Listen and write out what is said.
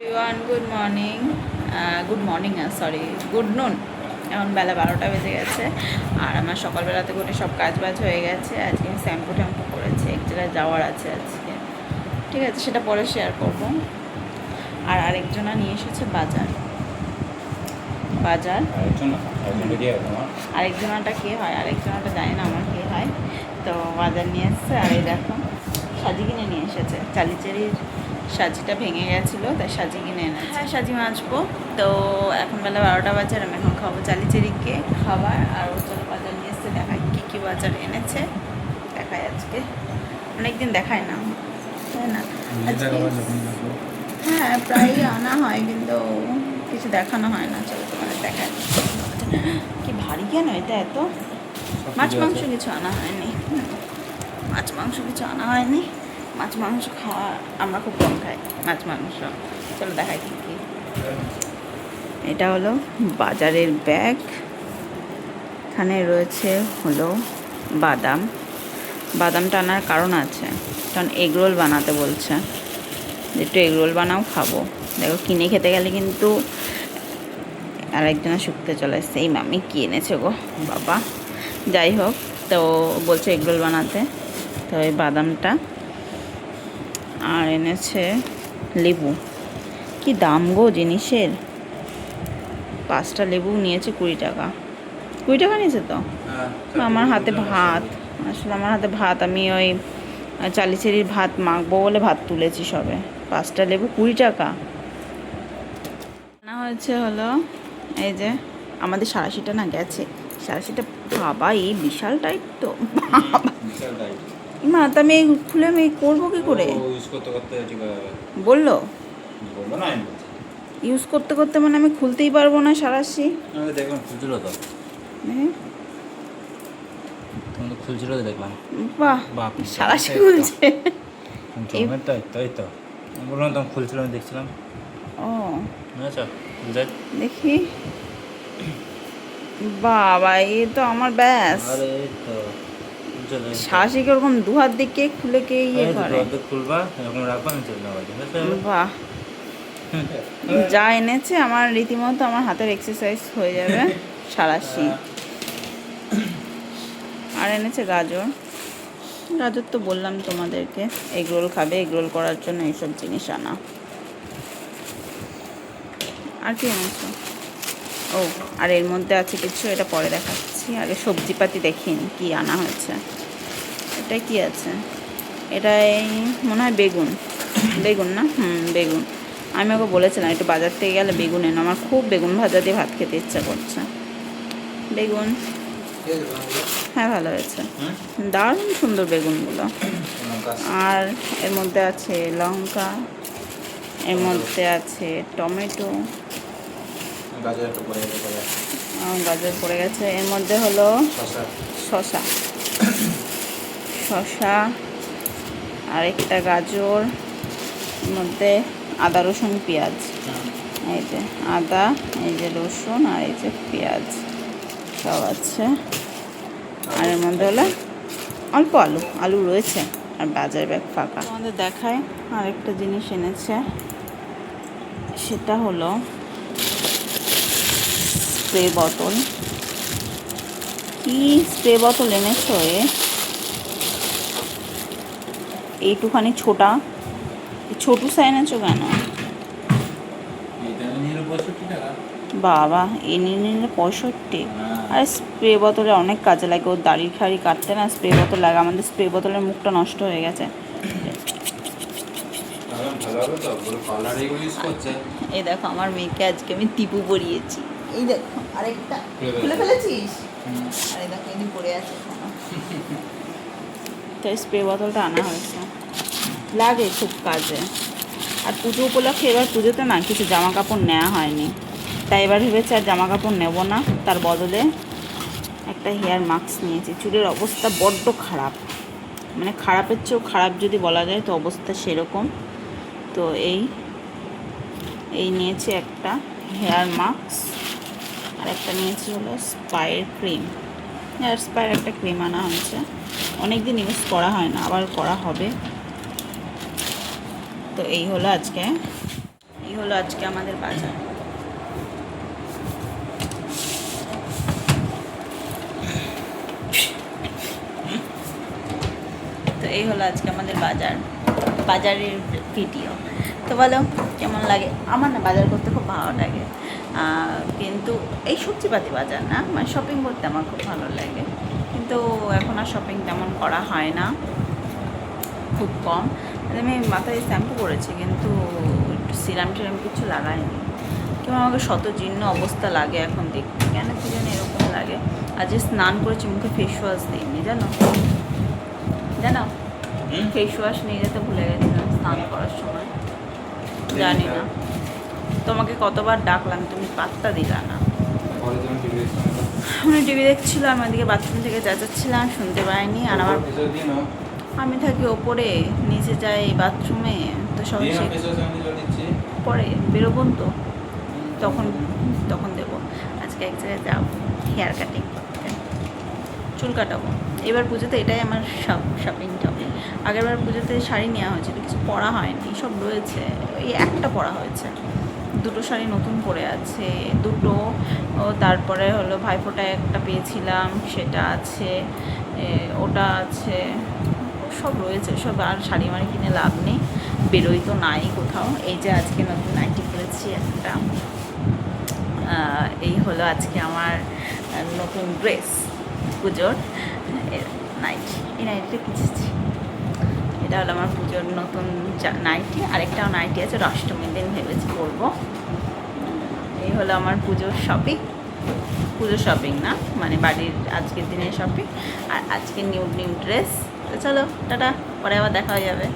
Everyone good morning good morning sorry good noon এখন বেলা বারোটা বেজে গেছে। আর আমার সকালবেলাতে করে সব কাজ বাজ হয়ে গেছে। আজকে আমি শ্যাম্পু ট্যাম্পু করেছি এক জায়গায় যাওয়ার আছে আজকে। ঠিক আছে সেটা পরে শেয়ার করব। আর আরেকজনা নিয়ে এসেছে বাজার। বাজার? আরেকজনাটা কে হয়? আরেকজনাটা জানি না আমার কে হয়। তো বাজার নিয়ে এসছে আর এই দেখো। সাজি কিনে নিয়ে এসেছে। চালিচারির সাজিটা ভেঙে গেছিল তাই সাজি কিনে এনেছে। হ্যাঁ সাজি মাছবো তো এখন বেলা বারোটা বাজার আমি এখন খাব চালিচারিকে খাবার আর ও চলো বাজার নিয়ে এসছে দেখায় কী কী বাজার এনেছে। দেখায় আজকে। অনেকদিন দেখায় না। তাই না? হ্যাঁ প্রায়ই আনা হয় কিন্তু কিছু দেখানো হয় না। চলো তোমাদের দেখায় কি ভারী কেন এটা এত? মাছ মাংস কিছু আনা হয়নি। হুম। মাছ মাংস কিছু আনা হয়নি। মাছ মাংস খাওয়া আমরা খুব কম খাই, মাছ মাংস। চলো দেখাই কি কি। এটা হলো বাজারের ব্যাগ। এখানে রয়েছে হলো বাদাম। বাদামটা আনার কারণ আছে, কারণ এগরোল বানাতে বলছে। একটু এগরোল বানাও, খাব। দেখো, কিনে খেতে গেলে কিন্তু আরেকজনের শুকতে চলে এসছে। এই মামি কি এনেছে গো, বাবা। যাই হোক, তো বলছে এগরোল বানাতে। তো এই বাদামটা। আর এনেছে লেবু। কি দাম গো জিনিসের? পাঁচটা লেবু নিয়েছে কুড়ি টাকা। কুড়ি টাকা নিয়েছে তো? আমার হাতে ভাত। আসলে আমার হাতে ভাত। আমি ওই চালিচেরির ভাত মাখবো বলে ভাত তুলেছি সবে। পাঁচটা লেবু কুড়ি টাকা। না হয়েছে হলো এই যে আমাদের সারাশিটা না গেছে। সারাশিটা বাবা এই বিশাল টাইপ তো মা তা আমি খুলে আমি করব কি করে? ইউজ করতে করতে বলল? না ইউজ করতে করতে মানে আমি খুলতেই পারব না সারাশি। দেখলাম খুলছিল তো। হ্যাঁ, তুমি তো খুলছিল তো দেখলাম। বাহ বাপ সারাশি খুলছে। তাই তাই তো। বললাম তখন খুলছিল আমি দেখছিলাম। ও। আচ্ছা দেখি। বাবা এ তো আমার ব্যাস। আরে তো। চলে শাসি ওরকম দু হাত দিকে খুলে কে ইয়ে করে? খুলবা এরকম রাখবা আমি চলে যাব ঠিক আছে বাহ। যা এনেছে আমার রীতিমতো আমার হাতের এক্সারসাইজ হয়ে যাবে সারাশি আর এনেছে গাজর। গাজর তো বললাম তোমাদেরকে এগ রোল খাবে এগ রোল করার জন্য এইসব জিনিস আনা। আর কি এনেছো? ও আর এর মধ্যে আছে কিছু এটা পরে দেখাচ্ছি। আগে সবজিপাতি দেখিনি কি আনা হয়েছে। এটা কি আছে? এটা এই মনে হয় বেগুন। বেগুন না? হুম বেগুন। আমি ওকে বলেছিলাম একটু বাজার থেকে গেলে বেগুন এনো। আমার খুব বেগুন ভাজা দিয়ে ভাত খেতে ইচ্ছা করছে। বেগুন। হ্যাঁ ভালো হয়েছে। দারুণ সুন্দর বেগুনগুলো। আর এর মধ্যে আছে লঙ্কা এর মধ্যে আছে টমেটো গাজর পড়ে গেছে। এর মধ্যে হলো শশা শশা আরেকটা গাজর এর মধ্যে আদা রসুন পেঁয়াজ। এই যে আদা এই যে রসুন আর এই যে পেঁয়াজ সব আছে। আর এর মধ্যে হলো অল্প আলু। আলু রয়েছে আর বাজার ব্যাগ ফাঁকা। আমাদের দেখায় আরেকটা জিনিস এনেছে। সেটা হলো স্প্রে বোতল। কি স্প্রে বোতল এনেছো এ? এইটুখানি ছোটা। ছোটু সা এনেছো কেন? বাবা এ নিয়ে নিলে পঁয়ষট্টি। আর স্প্রে বোতলে অনেক কাজে লাগে। ওর দাড়ি খাড়ি কাটতে না স্প্রে বোতল লাগে। আমাদের স্প্রে বোতলের মুখটা নষ্ট হয়ে গেছে। এই দেখো আমার মেয়েকে আজকে আমি টিপু পরিয়েছি। এই দেখো আরেকটা। খুলে ফেলেছিস? আরে দেখো এদিন পড়ে আছে। তো স্প্রে বোতলটা আনা হয়েছে। লাগে খুব কাজে। আর পুজো উপলক্ষে এবার পুজোতে না কিছু জামা কাপড় নেওয়া হয়নি। তাই এবার ভেবেছি আর জামা কাপড় নেব না। তার বদলে একটা হেয়ার মাস্ক নিয়েছি। চুলের অবস্থা বড্ড খারাপ। মানে খারাপের চেয়েও খারাপ যদি বলা যায় তো অবস্থা সেরকম। তো এই এই নিয়েছি একটা হেয়ার মাস্ক আর একটা নিয়েছি হলো স্পায়ের ক্রিম। হেয়ার স্পায়ের একটা ক্রিম আনা হয়েছে। অনেক দিন ইউজ করা হয় না, আবার করা হবে। তো এই হলো আজকে, এই হলো আজকে আমাদের বাজার। তো এই হলো আজকে আমাদের বাজার। বাজারের ভিডিও। তো বলো, কেমন লাগে? আমার না বাজার করতে খুব ভালো লাগে। কিন্তু এই সবজিপাতি বাজার না মানে শপিং করতে আমার খুব ভালো লাগে। কিন্তু এখন আর শপিং তেমন করা হয় না। খুব কম। আমি মাথায় শ্যাম্পু করেছি কিন্তু সিরাম টিরাম কিছু লাগাইনি। কেউ আমাকে শত জীর্ণ অবস্থা লাগে এখন দেখতে। কেন কি জানি এরকম লাগে। আজ যে স্নান করেছি, মুখে ফেস ওয়াশ দিইনি, জানো? জানো? ফেস ওয়াশ নিয়ে যেতে ভুলে গেছিলাম স্নান করার সময়। জানি না। তোমাকে কতবার ডাকলাম তুমি পাত্তা দিলা না। আমি টিভি দেখছিলাম আমাদিকে বাথরুম থেকে চেঁচাচ্ছিলাম শুনতে পাইনি আর আমার আমি থাকি ওপরে নিচে যাই বাথরুমে তো সবাই পরে বেরোবন তো তখন তখন দেবো। আজকে এক জায়গায় যাব হেয়ার কাটিং চুল কাটাবো। এবার পুজোতে এটাই আমার শপিং টপিং আগেরবার পুজোতে শাড়ি নেওয়া হয়েছিল, কিছু পরা হয়নি, সব রয়েছে। এই একটা পরা হয়েছে। দুটো শাড়ি নতুন পরে আছে, দুটো। ও তারপরে হলো ভাইফোঁটায় একটা পেয়েছিলাম, সেটা আছে ওটা আছে, সব রয়েছে, সব আর শাড়ি মাড়ি কিনে লাভ নেই, বেরোই তো নাই কোথাও। এই যে আজকে নতুন নাইটি কিনেছি একটা। এই হলো আজকে আমার নতুন ড্রেস পুজোর নাইটি। এই নাইটিটা কিনেছি। এটা হলো আমার পুজোর নতুন নাইটি, আরেকটাও নাইটি আছে, অষ্টমীর দিন ভেবেছি করব এই হলো আমার পুজোর শপিং পুজো শপিং না মানে বাড়ির আজকের দিনের শপিং আর আজকে নিউ নিউ ড্রেস তো চলো, টাটা, পরে আবার দেখা হয়ে যাবে।